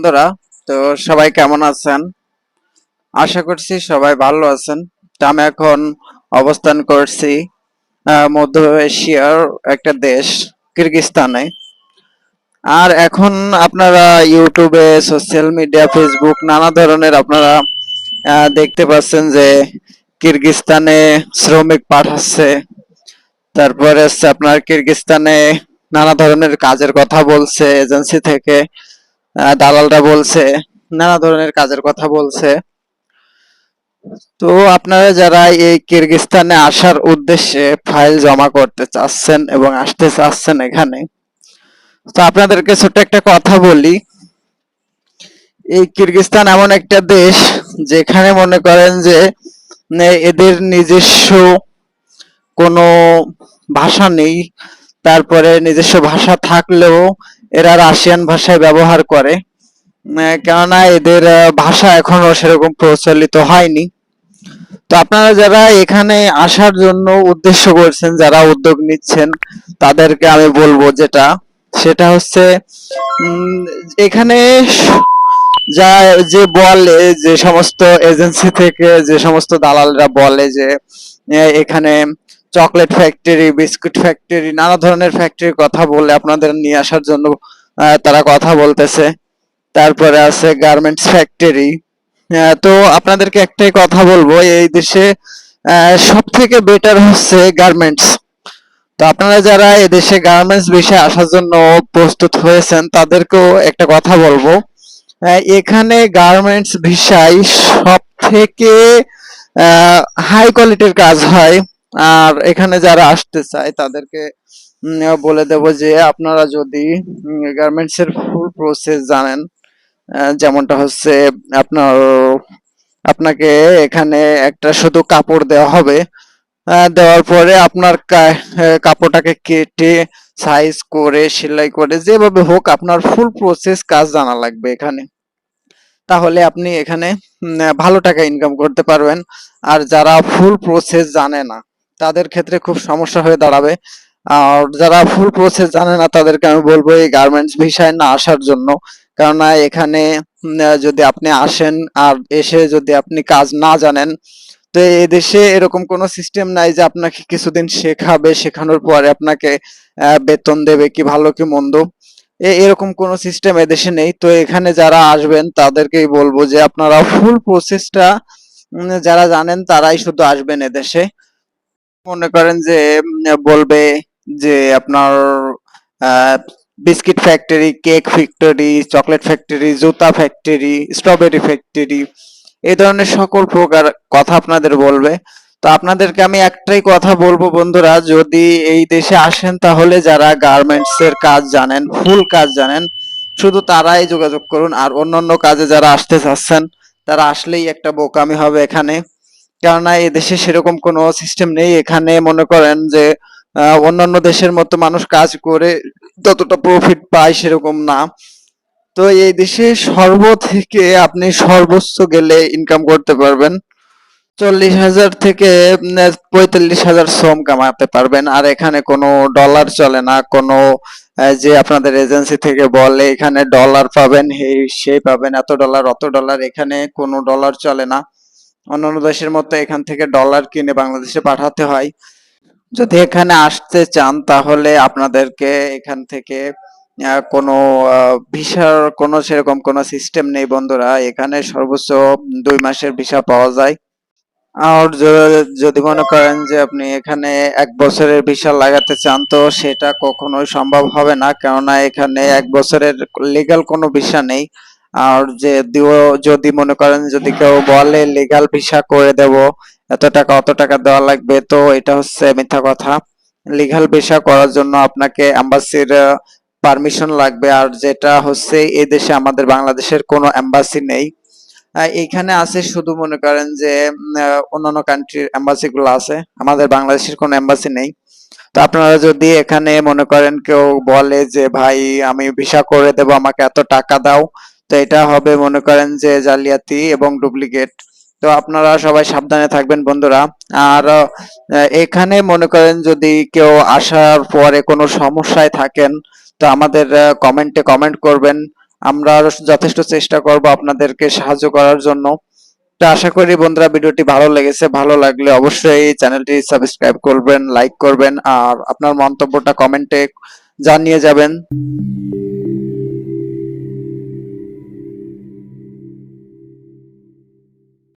বন্ধুরা, তো সবাই কেমন আছেন? আশা করছি সবাই ভালো আছেন। আমি এখন অবস্থান করছি মধ্য এশিয়ার একটা দেশ, কিরগিস্তানে। আর এখন আপনারা ইউটিউবে, সোশ্যাল মিডিয়া, ফেসবুক, নানা ধরনের আপনারা দেখতে পাচ্ছেন যে কিরগিস্তানে শ্রমিক পাঠাচ্ছে। তারপরে আপনার কিরগিস্তানে নানা ধরনের কাজের কথা বলছে এজেন্সি থেকে। দালালরা বলছে, নানা ধরনের কাজের কথা বলছে। তো আপনারা যারা এই কিরগিস্তানে আসার উদ্দেশ্যে ফাইল জমা করতে চাচ্ছেন এবং আসতে চাচ্ছেন এখানে, তো আপনাদেরকে ছোট্ট একটা কথা বলি। এই কিরগিস্তান এমন একটা দেশ যেখানে মনে করেন যে এদের নিজস্ব কোনো ভাষা নেই, তারপরে নিজস্ব ভাষা থাকলেও এরা রাশিয়ান ভাষায় ব্যবহার করে কেননা এদের ভাষা এখনও সেরকম প্রচলিত হয়নি। তো আপনারা যারা এখানে আসার জন্য উদ্দেশ্য করছেন, যারা উদ্যোগ নিচ্ছেন, তাদেরকে আমি বলব যেটা, সেটা হচ্ছে এখানে যা, যে বলে, যে সমস্ত এজেন্সি থেকে যে সমস্ত দালালরা বলে যে এখানে চকলেট ফ্যাক্টরি বিস্কুট ফ্যাক্টরি নানা ধরনের ফ্যাক্টরির কথা বলে আপনাদের নিয়ে আসার জন্য তারা কথা বলতেছে। তারপরে আছে গার্মেন্টস ফ্যাক্টরি তো আপনাদেরকে একটাই কথা বলব, এই দেশে সব থেকে বেটার হচ্ছে গার্মেন্টস তো আপনারা যারা এদেশে গার্মেন্টস বিষয়ে আসার জন্য প্রস্তুত হয়েছেন, তাদেরকেও একটা কথা বলব। এখানে গার্মেন্টস ভিসায় সব থেকে হাই কোয়ালিটির কাজ হয়। আর এখানে যারা আসতে চায়, তাদেরকে বলে দেব যে আপনারা যদি গার্মেন্টস এর ফুল প্রসেস জানেন যেমনটা হচ্ছে আপনার, আপনাকে এখানে একটা শুধু কাপড় দেওয়া হবে। দেওয়ার পরে আপনার কাপড়টাকে কেটে সাইজ করে, সেলাই করে, যেভাবে হোক আপনার ফুল প্রসেস কাজ জানা লাগবে এখানে। তাহলে আপনি এখানে ভালো টাকা ইনকাম করতে পারবেন। আর যারা ফুল প্রসেস জানে না তাদের ক্ষেত্রে খুব সমস্যা হয়ে দাঁড়াবে। আর যারা ফুল প্রসেস জানে না, তাদেরকে আমি বলব এই গার্মেন্টস ভিসায় না আসার জন্য। কেননা এখানে যদি আপনি আসেন আর এসে যদি আপনি কাজ না জানেন, তো এই দেশে এরকম কোনো সিস্টেম নাই যে আপনাকে কিছুদিন শেখাবে, শেখানোর পরে আপনাকে বেতন দেবে কি ভালো কি মন্দ। এরকম কোনো সিস্টেম এদেশে নেই। তো এখানে যারা আসবেন, তাদেরকেই বলব যে আপনারা ফুল প্রসেসটা যারা জানেন তারাই শুধু আসবেন এদেশে মনে করেন যে বলবে যে আপনার biscuit factory, cake factory, chocolate factory, জুতা ফ্যাক্টরি, স্ট্রবেরি ফ্যাক্টরি, এই ধরনের সকল প্রকার কথা আপনাদের বলবে। তো আপনাদেরকে আমি একটাই কথা বলব বন্ধুরা, যদি এই দেশে আসেন তাহলে যারা গার্মেন্টস এর কাজ জানেন, ফুল কাজ জানেন, শুধু তারাই যোগাযোগ করুন। আর অন্যান্য কাজে যারা আসতে চাচ্ছেন, তারা আসলেই একটা বোকামি হবে এখানে। কেননা এই দেশে সেরকম কোনো সিস্টেম নেই। এখানে মনে করেন যে অন্যান্য দেশের মতো মানুষ কাজ করে যতটা প্রফিট পায় সেরকম না। তো এই দেশে সর্ব থেকে আপনি সর্বোচ্চ গেলে ইনকাম করতে পারবেন। চল্লিশ হাজার থেকে পঁয়তাল্লিশ হাজার শ্রম কামাতে পারবেন। আর এখানে কোনো ডলার চলে না। কোনো যে আপনাদের এজেন্সি থেকে বলে, এখানে ডলার পাবেন এই সেই পাবেন, এত ডলার অত ডলার এখানে কোনো ডলার চলে না। অন্যান্য দেশের মতো এখান থেকে ডলার কিনে বাংলাদেশে পাঠাতে হয়। যদি এখানে আসতে চান, তাহলে আপনাদেরকে এখান থেকে কোনো ভিসার কোনো সেরকম কোনো সিস্টেম নেই বন্ধুরা। এখানে সর্বোচ্চ দুই মাসের ভিসা পাওয়া যায়। আর যদি মনে করেন যে আপনি এখানে এক বছরের ভিসা লাগাতে চান, তো সেটা কখনোই সম্ভব হবে না। কেননা এখানে এক বছরের লিগ্যাল কোনো ভিসা নেই। আর যে যদি মনে করেন যদি কেউ বলে লিগাল ভিসা করে দেব, এত টাকা, অত টাকা দেওয়া লাগবে, তো এটা হচ্ছে মিথ্যা কথা। লিগাল ভিসা করার জন্য আপনাকে এম্বাসির পারমিশন লাগবে। আর যেটা হচ্ছে এই দেশে আমাদের বাংলাদেশের কোনো এম্বাসি নেই। এখানে আছে শুধু মনে করেন যে অন্যান্য কান্ট্রির এম্বাসি গুলো আছে। আমাদের বাংলাদেশের কোনো এম্বাসি নেই। তো আপনারা যদি এখানে মনে করেন কেউ বলে যে, ভাই, আমি ভিসা করে দেব, আমাকে এত টাকা দাও। তো এটা হবে, মনে করেন যে জালিয়াতি এবং ডুপ্লিকেট। তো আপনারা সবাই সাবধানে থাকবেন বন্ধুরা। আর এখানে মনে করেন যদি কেউ আসার পরে কোনো সমস্যায় থাকেন, তো আমাদের কমেন্টে কমেন্ট করবেন। আমরা যথেষ্ট চেষ্টা করব আপনাদেরকে সাহায্য করার জন্য। তো আশা করি বন্ধুরা ভিডিওটি ভালো লেগেছে। ভালো লাগলে অবশ্যই চ্যানেলটি সাবস্ক্রাইব করবেন, লাইক করবেন, আর আপনার মন্তব্যটা কমেন্টে জানিয়ে যাবেন।